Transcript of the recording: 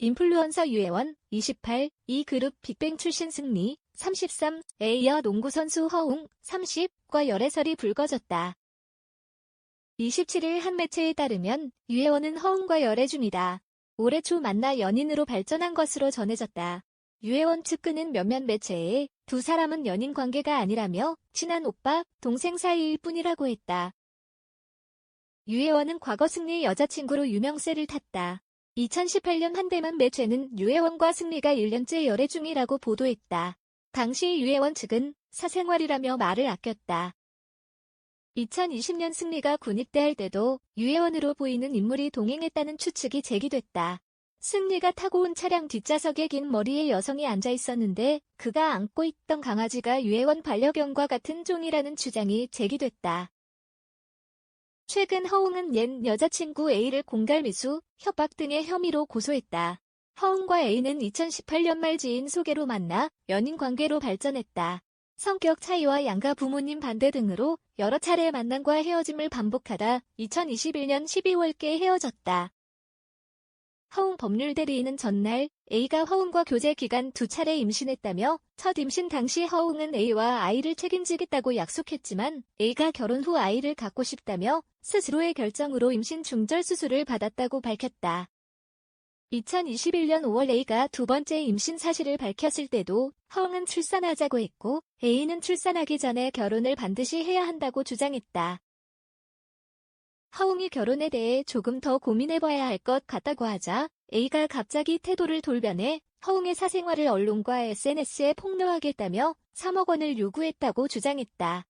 인플루언서 유혜원 28, 이 그룹 빅뱅 출신 승리 33 에 이어 농구 선수 허웅 30과 열애설이 불거졌다. 27일 한 매체에 따르면 유혜원은 허웅과 열애 중이다. 올해 초 만나 연인으로 발전한 것으로 전해졌다. 유혜원 측근은 몇몇 매체에 두 사람은 연인 관계가 아니라며 친한 오빠, 동생 사이일 뿐이라고 했다. 유혜원은 과거 승리의 여자친구로 유명세를 탔다. 2018년 한대만 매체는 유혜원과 승리가 1년째 열애 중이라고 보도했다. 당시 유혜원 측은 사생활이라며 말을 아꼈다. 2020년 승리가 군입대 할 때도 유혜원으로 보이는 인물이 동행했다는 추측이 제기됐다. 승리가 타고 온 차량 뒷좌석에 긴 머리의 여성이 앉아 있었는데 그가 안고 있던 강아지가 유혜원 반려견과 같은 종이라는 주장이 제기됐다. 최근 허웅은 옛 여자친구 A를 공갈 미수, 협박 등의 혐의로 고소했다. 허웅과 A는 2018년 말 지인 소개로 만나 연인 관계로 발전했다. 성격 차이와 양가 부모님 반대 등으로 여러 차례 만남과 헤어짐을 반복하다 2021년 12월께 헤어졌다. 허웅 법률 대리인은 전날 A가 허웅과 교제 기간 두 차례 임신했다며 첫 임신 당시 허웅은 A와 아이를 책임지겠다고 약속했지만 A가 결혼 후 아이를 갖고 싶다며 스스로의 결정으로 임신 중절 수술을 받았다고 밝혔다. 2021년 5월 A가 두 번째 임신 사실을 밝혔을 때도 허웅은 출산하자고 했고 A는 출산하기 전에 결혼을 반드시 해야 한다고 주장했다. 허웅이 결혼에 대해 조금 더 고민해봐야 할 것 같다고 하자 A가 갑자기 태도를 돌변해 허웅의 사생활을 언론과 SNS에 폭로하겠다며 3억 원을 요구했다고 주장했다.